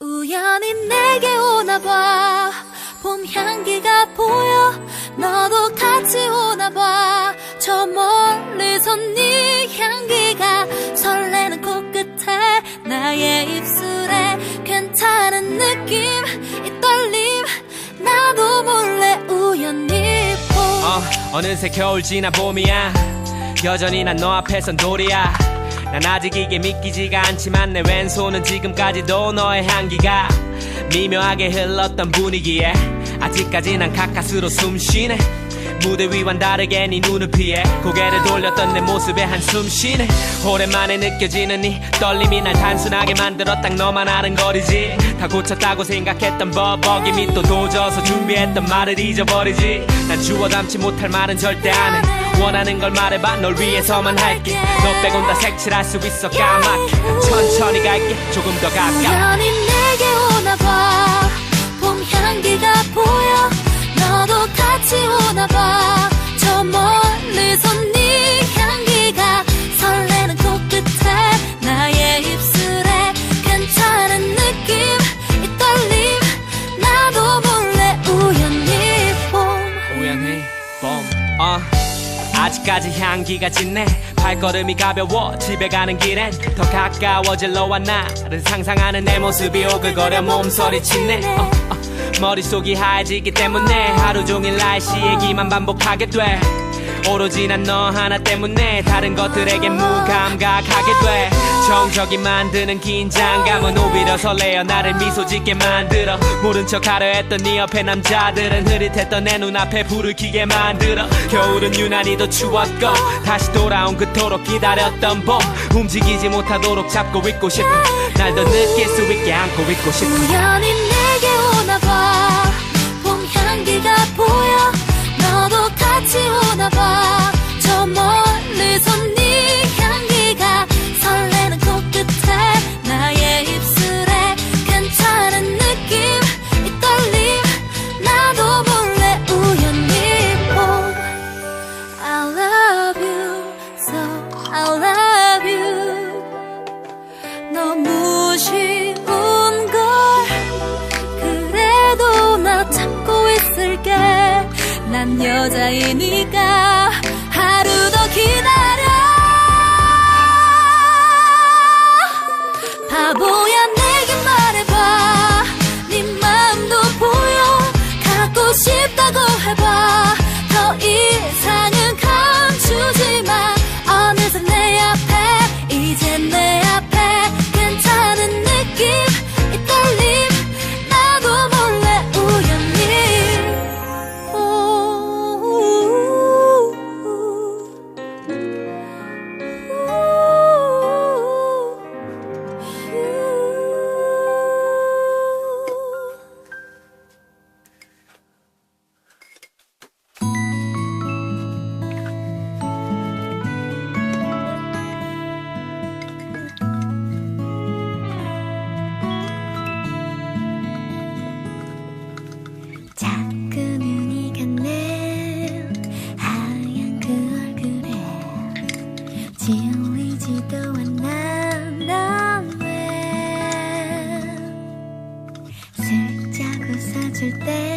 우연히 내게 오나 봐. 봄 향기가 보여. 너도 같이 오나 봐. 저 멀리서 네 향기가 설레는 코끝에 나의 입술에 괜찮은 느낌 이 떨림. 나도 몰래 우연히 봄. 어, 어느새 겨울 지나 봄이야. 여전히 난 너 앞에선 돌이야 난 아직 이게 믿기지가 않지만 내 왼손은 지금까지도 너의 향기가 미묘하게 흘렀던 분위기에 아직까지 난 가까스로 숨 쉬네 무대 위와는 다르게 네 눈을 피해 고개를 돌렸던 내 모습에 한숨 쉬네. 오랜만에 느껴지는 이 떨림이 날 단순하게 만들어 딱 너만 아는 거리지. 다 고쳤다고 생각했던 버벅임이 또 도져서 준비했던 말을 잊어버리지. 난 주워 담지 못할 말은 절대 안해. 원하는 걸 말해봐 널 위해서만 할게. 너 빼곤 다 색칠할 수 있어 까맣게. 천천히 갈게 조금 더 우연히 내게 오나봐. 봄 향기가 보여 같이 오나 봐. 저 멀리서 네 향기가 설레는 코끝에 나의 입술에 괜찮은 느낌 이 떨림. 나도 몰래 우연히 봄. 우연히 봄. 어. 아직까지 향기가 짙네 발걸음이 가벼워 집에 가는 길엔 더 가까워질 너와 나를 상상하는 내 모습이 오글거려 몸서리 치네 어, 어. 머릿속이 하얘지기 때문에 하루 종일 날씨 얘기만 반복하게 돼. 오로지 난 너 하나 때문에 다른 것들에게 무감각하게 돼. 정적이 만드는 긴장감은 오히려 설레어 나를 미소 짓게 만들어. 모른 척 하려 했던 네 옆에 남자들은 흐릿했던 내 눈앞에 불을 켜게 만들어. 겨울은 유난히 더 추웠고 다시 돌아온 그토록 기다렸던 봄. 움직이지 못하도록 잡고 있고 싶어. 날 더 느낄 수 있게 안고 있고 싶어. 우연히 내게 오나봐. 봄 향기가 보여. 너도 같이 오나봐 난 여자이니까 웃어줄 때